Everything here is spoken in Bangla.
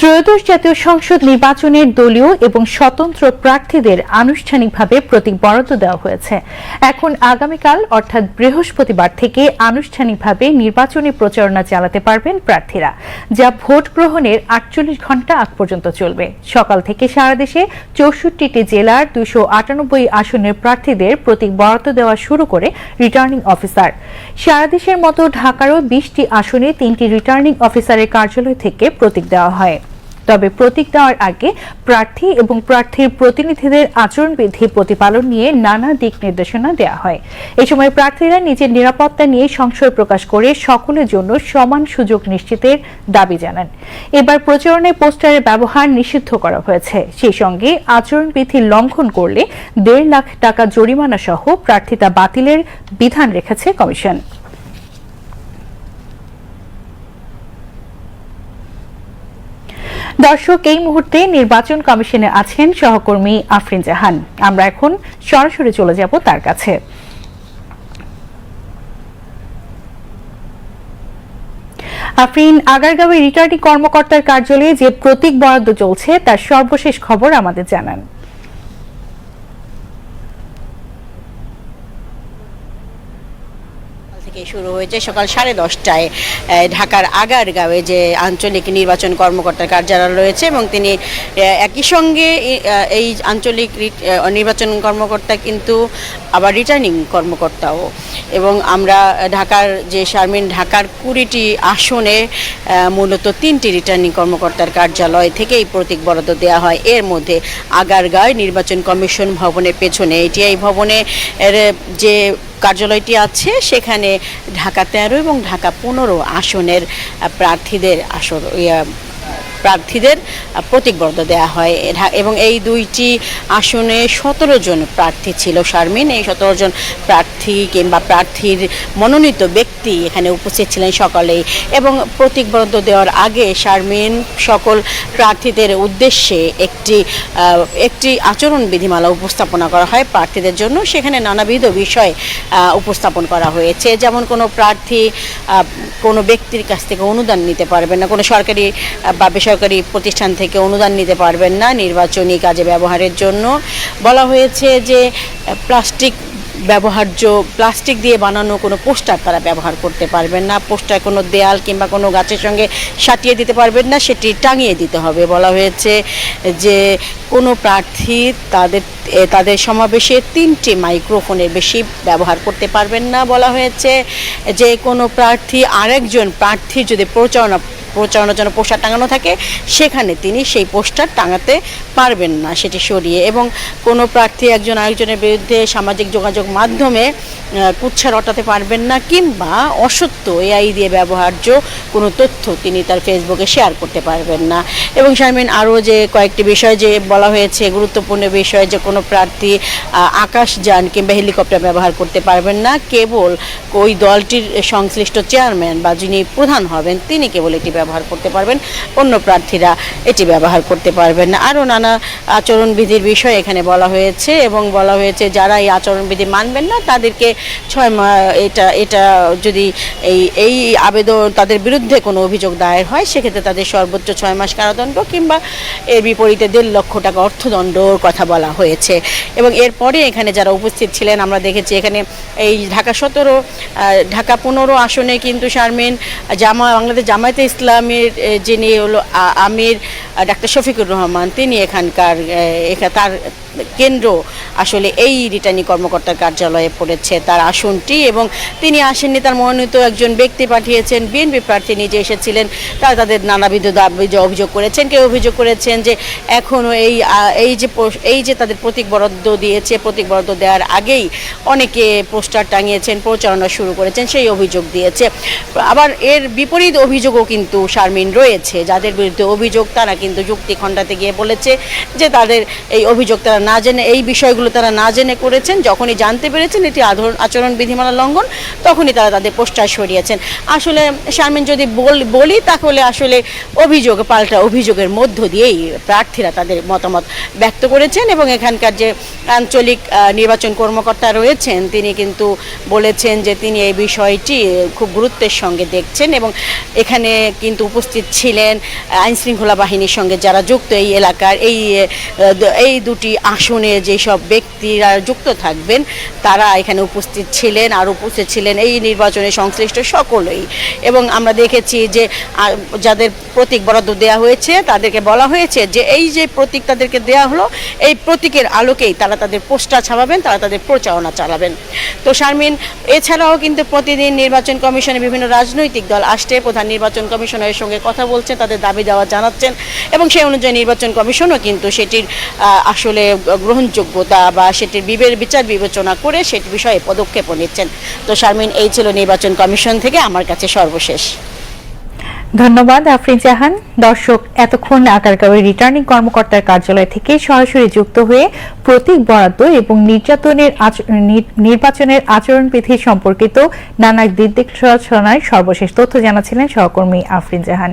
ত্রয়োদশ জাতীয় সংসদ নির্বাচনের দলীয় এবং স্বতন্ত্র প্রার্থীদের আনুষ্ঠানিকভাবে প্রতীক বরাদ্দ দেওয়া হয়েছে। এখন আগামীকাল, অর্থাৎ বৃহস্পতিবার থেকে আনুষ্ঠানিকভাবে নির্বাচনী প্রচারণা চালাতে পারবেন প্রার্থীরা, যা ভোট গ্রহণের আটচল্লিশ ঘণ্টা আগ পর্যন্ত চলবে। সকাল থেকে সারা দেশে চৌষট্টিটি জেলার দুশো আটানব্বই আসনের প্রার্থীদের প্রতীক বরাদ্দ দেওয়া শুরু করে রিটার্নিং অফিসার। সারা দেশের মতো ঢাকারও বিশটি আসনে তিনটি রিটার্নিং অফিসারের কার্যালয় থেকে প্রতীক দেওয়া হয়। তবে প্রতীক দেওয়ার আগে প্রার্থী এবং প্রার্থীর প্রতিনিধিদের আচরণবিধি প্রতিপালন নিয়ে নানা দিক নির্দেশনা দেওয়া হয়। এ সময় প্রার্থীরা নিজের নিরাপত্তা নিয়ে সংশয় প্রকাশ করে সকলের জন্য সমান সুযোগ নিশ্চিতের দাবি জানান। এবার প্রচারণায় পোস্টারের ব্যবহার নিষিদ্ধ করা হয়েছে। সেই সঙ্গে আচরণবিধি লঙ্ঘন করলে দেড় লাখ টাকা জরিমানা সহ প্রার্থিতা বাতিলের বিধান রেখেছে কমিশন। দর্শক, এই মুহূর্তে নির্বাচন কমিশনে আছেন সহকর্মী আফরিন জাহান। আমরা এখন সরাসরি চলে যাব তার কাছে। আফরিন, আগারগাঁওয়ে রিটার্নিং কর্মকর্তার কার্যালয়ে যে প্রতীক বরাদ্দ চলছে, তার সর্বশেষ খবর আমাদের জানান। থেকে শুরু হয়েছে সকাল সাড়ে দশটায় ঢাকার আগারগাঁওয়ে যে আঞ্চলিক নির্বাচন কর্মকর্তার কার্যালয় রয়েছে এবং তিনি একই সঙ্গে এই, আঞ্চলিক নির্বাচন কর্মকর্তা কিন্তু আবার রিটার্নিং কর্মকর্তাও। এবং আমরা ঢাকার যে শারমিন ঢাকার কুড়িটি আসনে মূলত তিনটি রিটার্নিং কর্মকর্তার কার্যালয় থেকেই প্রতীক বরাদ্দ দেওয়া হয়। এর মধ্যে আগারগাঁয় নির্বাচন কমিশন ভবনের পেছনে এটি এই ভবনে যে কার্যালয়টি আছে সেখানে ঢাকা তেরো এবং ঢাকা পনেরো আসনের প্রার্থীদের আসর প্রার্থীদের আহ, প্রতীকবদ্ধ দেওয়া হয় এবং এই দুইটি আসনে সতেরো জন প্রার্থী ছিল শারমিন। এই সতেরো জন প্রার্থী কিংবা প্রার্থীর মনোনীত ব্যক্তি এখানে উপস্থিত ছিলেন সকলেই। এবং প্রতীকবদ্ধ দেওয়ার আগে শারমিন সকল প্রার্থীদের উদ্দেশ্যে একটি একটি আচরণ বিধিমালা উপস্থাপনা করা হয় প্রার্থীদের জন্য। সেখানে নানাবিধ বিষয় উপস্থাপন করা হয়েছে। যেমন কোনো প্রার্থী কোনো ব্যক্তির কাছ থেকে অনুদান নিতে পারবেন না। কোনো সরকারি বা বেসরকারি প্রতিষ্ঠান থেকে অনুদান নিতে পারবেন না নির্বাচনী কাজে ব্যবহারের জন্য। বলা হয়েছে যে, প্লাস্টিক ব্যবহার্য, প্লাস্টিক দিয়ে বানানো কোনো পোস্টার তারা ব্যবহার করতে পারবেন না। পোস্টার কোনো দেয়াল কিংবা কোনো গাছের সঙ্গে সাটিয়ে দিতে পারবেন না, সেটি টাঙিয়ে দিতে হবে। বলা হয়েছে যে, কোনো প্রার্থী তাদের তাদের সমাবেশে তিনটি মাইক্রোফোনের বেশি ব্যবহার করতে পারবেন না। বলা হয়েছে যে, কোনো প্রার্থী আরেকজন প্রার্থী যদি প্রচারণা প্রচারণার জন্য পোস্টার টাঙানো থাকে, সেখানে তিনি সেই পোস্টার টাঙাতে পারবেন না, সেটি সরিয়ে। এবং কোনো প্রার্থী একজন আরেকজনের বিরুদ্ধে সামাজিক যোগাযোগ মাধ্যমে কুৎসা রটাতে পারবেন না, কিংবা অসত্য এআই দিয়ে ব্যবহার্য কোনো তথ্য তিনি তার ফেসবুকে শেয়ার করতে পারবেন না। এবং শারমিন, আরও যে কয়েকটি বিষয় যে বলা হয়েছে, গুরুত্বপূর্ণ বিষয় যে কোনো প্রার্থী আকাশযান কিংবা হেলিকপ্টার ব্যবহার করতে পারবেন না, কেবল ওই দলটির সংশ্লিষ্ট চেয়ারম্যান বা যিনি প্রধান হবেন, তিনি কেবল এটি ব্যবহার করতে পারবেন, অন্য প্রার্থীরা এটি ব্যবহার করতে পারবেন আরও নানা আচরণবিধির বিষয় এখানে বলা হয়েছে এবং বলা হয়েছে যারা এই আচরণবিধি মানবেন না, তাদেরকে ছয় এটা এটা যদি এই এই আবেদন তাদের বিরুদ্ধে কোনো অভিযোগ দায়ের হয়, সেক্ষেত্রে তাদের সর্বোচ্চ ছয় মাস কারাদণ্ড কিংবা এর বিপরীতে দেড় লক্ষ টাকা অর্থদণ্ডর কথা বলা হয়েছে। এবং এরপরে এখানে যারা উপস্থিত ছিলেন, আমরা দেখেছি এখানে এই ঢাকা সতেরো ঢাকা পনেরো আসনে কিন্তু শারমিন জামা বাংলাদেশ জামায়াতে এ, যিনি হলো আমির ডাক্তার শফিকুর রহমান তিনি এখানকার তার কেন্দ্র। আসলে এই রিটার্নিং কর্মকর্তার কার্যালয়ে পড়েছে তার আসনটি এবং তিনি আসেননি, তার মনোনীত একজন ব্যক্তি পাঠিয়েছেন, বিএনপি প্রার্থী নিজে এসেছিলেন, তারা তাদের নানাবিধ দাবি, যে অভিযোগ করেছেন, কেউ অভিযোগ করেছেন যে এখনও এই এই যে এই যে তাদের প্রতীক বরাদ্দ দিয়েছে, প্রতীক বরাদ্দ দেওয়ার আগেই অনেকে পোস্টার টাঙিয়েছেন, প্রচারণা শুরু করেছেন, সেই অভিযোগ দিয়েছে। আবার এর বিপরীত অভিযোগও কিন্তু শারমিন রয়েছে, যাদের বিরুদ্ধে অভিযোগ, তারা কিন্তু যুক্তি খণ্ডাতে গিয়ে বলেছে যে তাদের এই অভিযোগ তারা না জেনে এই বিষয়গুলো তারা না জেনে করেছেন, যখনই জানতে পেরেছেন এটি আচরণ বিধিমালা লঙ্ঘন, তখনই তারা তাদের পোস্টার সরিয়েছেন। আসলে শারমিন যদি বলি তাহলে আসলে অভিযোগ, পাল্টা অভিযোগের মধ্য দিয়েই প্রার্থীরা তাদের মতামত ব্যক্ত করেছেন এবং এখানকার যে আঞ্চলিক নির্বাচন কর্মকর্তা রয়েছেন, তিনি কিন্তু বলেছেন যে তিনি এই বিষয়টি খুব গুরুত্বের সঙ্গে দেখছেন এবং এখানে কিন্তু উপস্থিত ছিলেন আইনশৃঙ্খলা বাহিনীর সঙ্গে যারা যুক্ত এই এলাকার, এই এই দুটি আসনে যেসব ব্যক্তিরা যুক্ত থাকবেন, তারা এখানে উপস্থিত ছিলেন আর উপস্থিত ছিলেন এই নির্বাচনে সংশ্লিষ্ট সকলেই। এবং আমরা দেখেছি যে যাদের প্রতীক বরাদ্দ দেওয়া হয়েছে, তাদেরকে বলা হয়েছে যে, এই যে প্রতীক তাদেরকে দেওয়া হলো, এই প্রতীকের আলোকেই তারা তাদের পোস্টার ছাপাবেন, তারা তাদের প্রচারণা চালাবেন। তো শারমিন, এছাড়াও কিন্তু প্রতিদিন নির্বাচন কমিশনে বিভিন্ন রাজনৈতিক দল আসছে, প্রধান নির্বাচন কমিশনারের সঙ্গে কথা বলছে তাদের দাবি দেওয়া জানাচ্ছেন এবং সেই অনুযায়ী নির্বাচন কমিশনও কিন্তু সেটির আসলে গ্রহণযোগ্যতা বা সেটির বিবের বিচার বিবেচনা করে সেটি বিষয়ে পদক্ষেপও নিচ্ছেন। তো শারমিন, এই ছিল নির্বাচন কমিশন থেকে আমার কাছে সর্বশেষ। ধন্যবাদ, আফরিন জাহান। দর্শক, এতক্ষণ আগারগাঁওয়ের রিটার্নিং কর্মকর্তার কার্যালয় থেকে সরাসরি যুক্ত হয়ে প্রতীক বরাদ্দ এবং নির্যাতনের নির্বাচনের আচরণবিধি সম্পর্কিত নানা দিক নির্দেশনায় সর্বশেষ তথ্য জানাচ্ছিলেন সহকর্মী আফরিন জাহান।